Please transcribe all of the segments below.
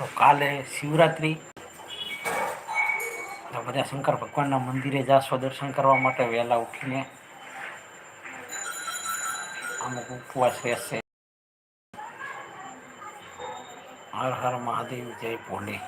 તો કાલે શિવરાત્રિ. તો બધા શંકર ભગવાનના મંદિરે જાશો, દર્શન કરવા માટે વહેલા ઉઠીને. અમુક ઉપવાસ રહેશે. હર હર મહાદેવ, જય ભોલે.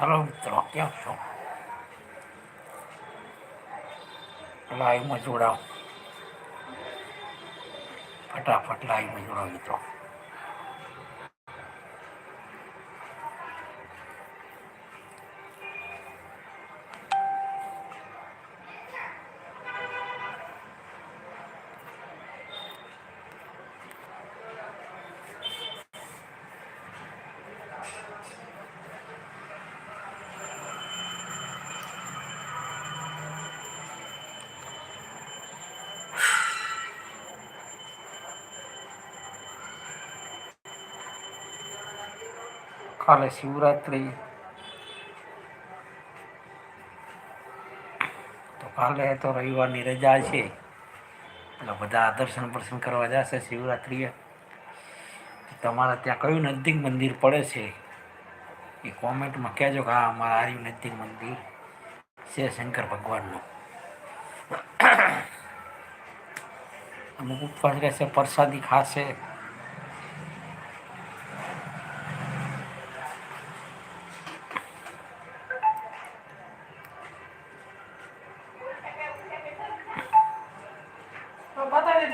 હેલો મિત્રો કેમ છો? લાઈવમાં જોડાઓ. ફટાફટ લાઈવમાં જોડાઓ મિત્રો. કાલે શિવરાત્રિ. તો કાલે તો રવિવારની રજા છે. એટલે બધા દર્શન પ્રસન કરવા જશે શિવરાત્રિએ. તમારા ત્યાં કયું નજીક મંદિર પડે છે? એ કોમેન્ટમાં કહેજો કે હા, અમારા આર્યું નજીક મંદિર છે શંકર ભગવાનનું. અમુક ઉપવાસ રહેશે, પ્રસાદી ખાશે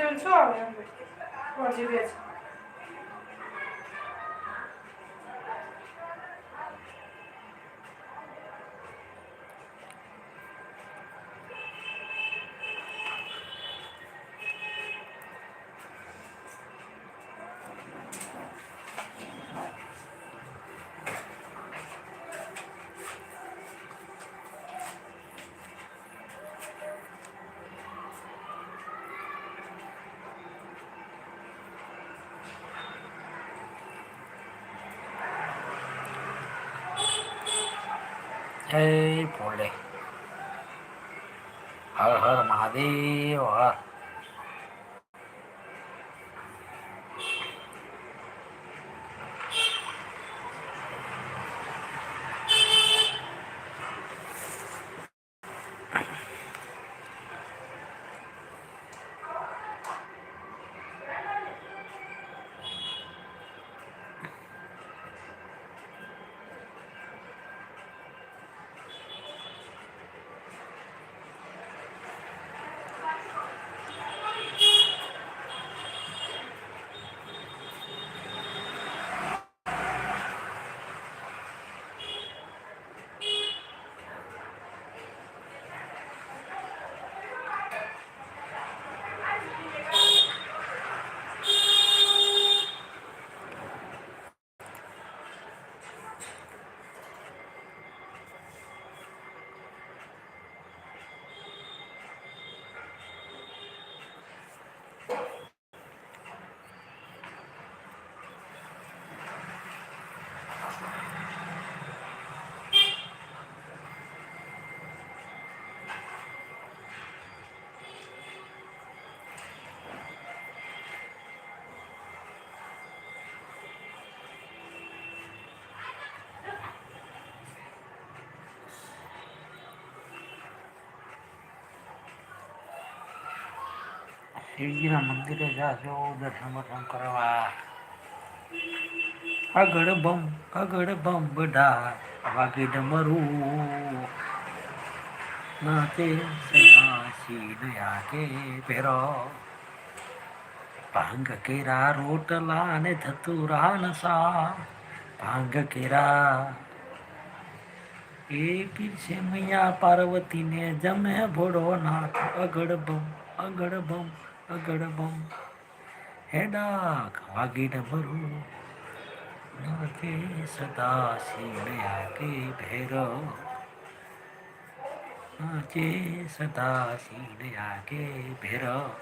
તો બતાવી દેજો જય ભોલે હર હર મહાદેવ હર શિવજીના મંદિરે જાશો દર્શન વર્શન કરવા. આગળ બમ આગળ બમ બધા વાગે ડમરું. નાચે સદા દયા કે ભેરો. ભાંગ કેરા રોટલા ને થતું નસા ભાંગ કેરા. એ પીરસે મૈયા પાર્વતીને જમે ભોળો નાથ. અગડ બમ અગડ બમ. અગડ બમ. હેડા વાગી ડમરું નાચે સદા શિણયા કે ભૈરવ. નાચે સદા શિણયા કે ભેરો